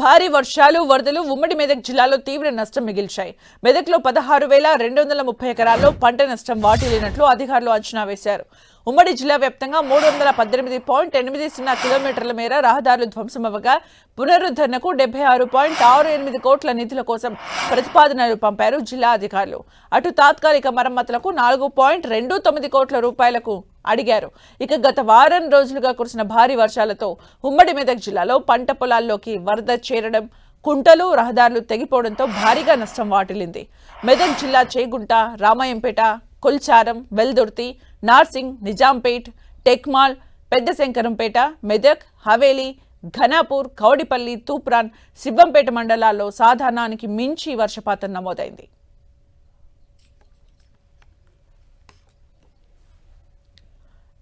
భారీ వర్షాలు వరదలు ఉమ్మడి మెదక్ జిల్లాలో తీవ్ర నష్టం మిగిల్చాయి. మెదక్లో పదహారు వేల రెండు వందల ముప్పై ఎకరాల్లో పంట నష్టం వాటిల్లినట్లు అధికారులు అంచనా వేశారు. ఉమ్మడి జిల్లా వ్యాప్తంగా మూడు వందల పద్దెనిమిది పాయింట్ ఎనిమిది సున్నా కిలోమీటర్ల మేర రహదారులు ధ్వంసమవ్వగా పునరుద్ధరణకు డెబ్బై ఆరు పాయింట్ ఆరు ఎనిమిది కోట్ల నిధుల కోసం ప్రతిపాదనలు పంపారు జిల్లా అధికారులు. అటు తాత్కాలిక మరమ్మతులకు నాలుగు పాయింట్ రెండు తొమ్మిది కోట్ల రూపాయలకు అడిగారు. ఇక గత వారం రోజులుగా కురిసిన భారీ వర్షాలతో ఉమ్మడి మెదక్ జిల్లాలో పంట పొలాల్లోకి వరద చేరడం కుంటలు రహదారులు తెగిపోవడంతో భారీగా నష్టం వాటిల్లింది. మెదక్ జిల్లా చేగుంట రామాయంపేట కొల్చారం వెల్దుర్తి నార్సింగ్ నిజాంపేట్ టెక్మాల్ పెద్ద శంకరంపేట మెదక్ హవేలీ ఘనాపూర్ కౌడిపల్లి తూప్రాన్ శివంపేట మండలాల్లో సాధారణానికి మించి వర్షపాతం నమోదైంది.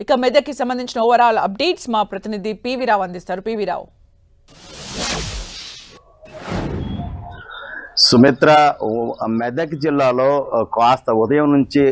ఇక మెదక్కి సంబంధించిన ఓవరాల్ అప్డేట్స్ మా ప్రతినిధి పివి రావు అందిస్తారు. పివి రావు. సుమిత్ర మెదక్ జిల్లాలో కాస్త ఉదయం నుంచి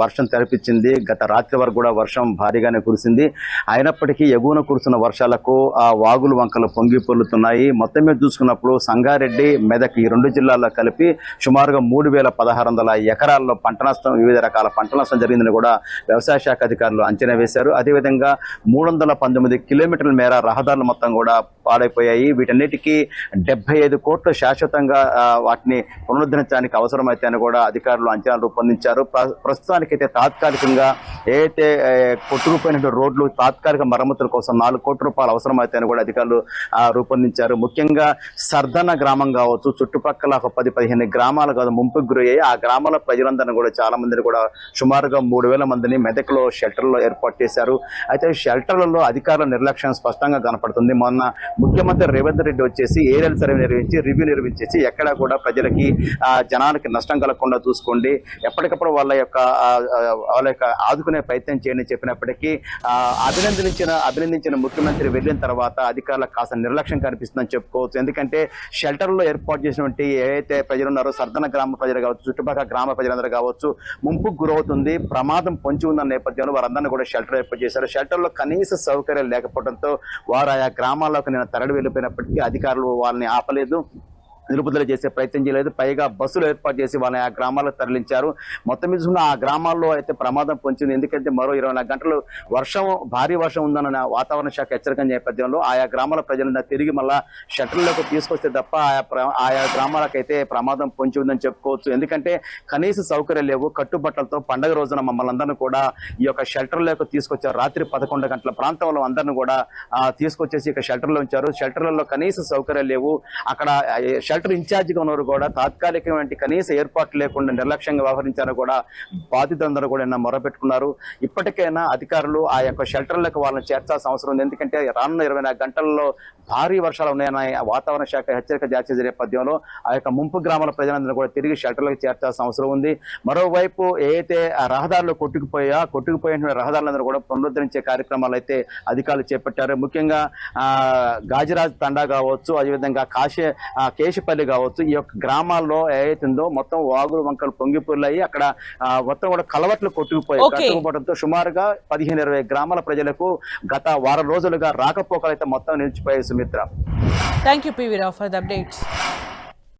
వర్షం తెరపించింది. గత రాత్రి వరకు కూడా వర్షం భారీగానే కురిసింది. అయినప్పటికీ ఎగువన కురుస్తున్న వర్షాలకు ఆ వాగులు వంకలు పొంగి పొల్లుతున్నాయి మొత్తం మీద చూసుకున్నప్పుడు సంగారెడ్డి మెదక్ ఈ రెండు జిల్లాల్లో కలిపి సుమారుగా మూడు వేల పదహారు వందల ఎకరాల్లో పంట నష్టం వివిధ రకాల పంట నష్టం జరిగిందని కూడా వ్యవసాయ శాఖ అధికారులు అంచనా వేశారు. అదేవిధంగా మూడు వందల పంతొమ్మిది కిలోమీటర్ల మేర రహదారులు మొత్తం కూడా పాడైపోయాయి. వీటన్నిటికీ డెబ్బై ఐదు కోట్లు శాశ్వతంగా వాటిని పునరుద్ధరించడానికి అవసరమైతే అని కూడా అధికారులు అంచనాలు రూపొందించారు. ప్ర- ప్రస్తుతానికైతే తాత్కాలికంగా ఏదైతే ఏ, కొట్టుకుపోయిన రోడ్లు తాత్కాలిక మరమ్మతుల కోసం నాలుగు కోట్ల రూపాయలు అవసరమైతే అని కూడా అధికారులు రూపొందించారు. ముఖ్యంగా సర్దన గ్రామం కావచ్చు చుట్టుపక్కల ఒక పది పదిహేను గ్రామాలు కాదు ముంపుకు గురయ్యాయి. ఆ గ్రామాల ప్రజలందరినీ కూడా చాలా మందిని కూడా సుమారుగా మూడు వేల మందిని మెదక్లో షెల్టర్లో ఏర్పాటు చేశారు. అయితే షెల్టర్లలో అధికారుల నిర్లక్ష్యం స్పష్టంగా కనపడుతుంది. మొన్న ముఖ్యమంత్రి రేవంత్ రెడ్డి వచ్చేసి ఏరియల్ సర్వే నిర్వహించి రివ్యూ నిర్వహించేసి ఎక్కడ కూడా ప్రజలకి జనానికి నష్టం కలగకుండా చూసుకోండి. ఎప్పటికప్పుడు వాళ్ళ యొక్క వాళ్ళ యొక్క ఆదుకునే ప్రయత్నం చేయండి చెప్పినప్పటికీ అభినందించిన అభినందించిన ముఖ్యమంత్రి వెళ్ళిన తర్వాత అధికారులకు కాస్త నిర్లక్ష్యం కనిపిస్తుందని చెప్పుకోవచ్చు. ఎందుకంటే షెల్టర్లో ఏర్పాటు చేసినటువంటి ఏదైతే ప్రజలు ఉన్నారో సర్దన గ్రామ ప్రజలు కావచ్చు చుట్టుపక్కల గ్రామ ప్రజలందరూ కావచ్చు ముంపుకు గురవుతుంది ప్రమాదం పొంచి ఉన్న నేపథ్యంలో వారందరినీ కూడా షెల్టర్ ఏర్పాటు చేశారు. షెల్టర్లో కనీస సౌకర్యాలు లేకపోవడంతో వారు ఆయా గ్రామాల్లోకి తరలి వెళ్ళిపోయినప్పటికీ అధికారులు వాళ్ళని ఆపలేదు. నిలుపుదల చేసే ప్రయత్నం చేయలేదు. పైగా బస్సులు ఏర్పాటు చేసి వాళ్ళని ఆ గ్రామాలకు తరలించారు. మొత్తం మీద ఆ గ్రామాల్లో అయితే ప్రమాదం పొంచింది. ఎందుకంటే మరో ఇరవై నాలుగు గంటలు వర్షం భారీ వర్షం ఉందన్న వాతావరణ శాఖ హెచ్చరిక నేపథ్యంలో ఆయా గ్రామాల ప్రజలను తిరిగి మళ్ళా షట్టర్లోకి తీసుకొస్తే తప్ప ఆయా ఆయా ఆయా గ్రామాలకైతే ప్రమాదం పొంచి ఉందని చెప్పుకోవచ్చు. ఎందుకంటే కనీస సౌకర్యాలు లేవు. కట్టుబట్టలతో పండగ రోజున మమ్మల్ని అందరినీ కూడా ఈ యొక్క షెల్టర్లోకి తీసుకొచ్చారు. రాత్రి పదకొండు గంటల ప్రాంతంలో అందరిని కూడా తీసుకొచ్చేసి ఇక షెల్టర్లో ఉంచారు. షెల్టర్లలో కనీస సౌకర్యాలు లేవు. అక్కడ షెల్టర్ ఇన్ఛార్జిగా ఉన్నవారు కూడా తాత్కాలికమైన కనీస ఏర్పాట్లు లేకుండా నిర్లక్ష్యంగా వ్యవహరించారో కూడా బాధితులందరూ కూడా నిన్న మొరపెట్టుకున్నారు. ఇప్పటికైనా అధికారులు ఆ యొక్క షెల్టర్లకు వాళ్ళని చేర్చాల్సిన అవసరం ఉంది. ఎందుకంటే రానున్న ఇరవై గంటల్లో భారీ వర్షాలు ఉన్నాయని ఆ వాతావరణ శాఖ హెచ్చరిక జారీ చేసే నేపథ్యంలో ఆ యొక్క ముంపు గ్రామాల ప్రజలందరూ కూడా తిరిగి షెల్టర్లకు చేర్చాల్సిన అవసరం ఉంది. మరోవైపు ఏదైతే ఆ రహదారులు కొట్టుకుపోయా కొట్టుకుపోయిన రహదారులందరూ కూడా పునరుద్ధరించే కార్యక్రమాలు అయితే అధికారులు చేపట్టారు. ముఖ్యంగా గాజిరాజ్ తండా కావచ్చు అదేవిధంగా కాశే ఆ, కేశపల్లి కావచ్చు ఈ యొక్క గ్రామాల్లో ఏదైతుందో మొత్తం వాగులు వంకలు పొంగిపోయి అక్కడ మొత్తం కూడా కలవట్లు కొట్టుకుపోయి Okay. కట్టుకుపోవడంతో సుమారుగా పదిహేను ఇరవై గ్రామాల ప్రజలకు గత వారం రోజులుగా రాకపోకలు అయితే మొత్తం నిలిచిపోయాయి Sumitra. Thank you PV Rao for the updates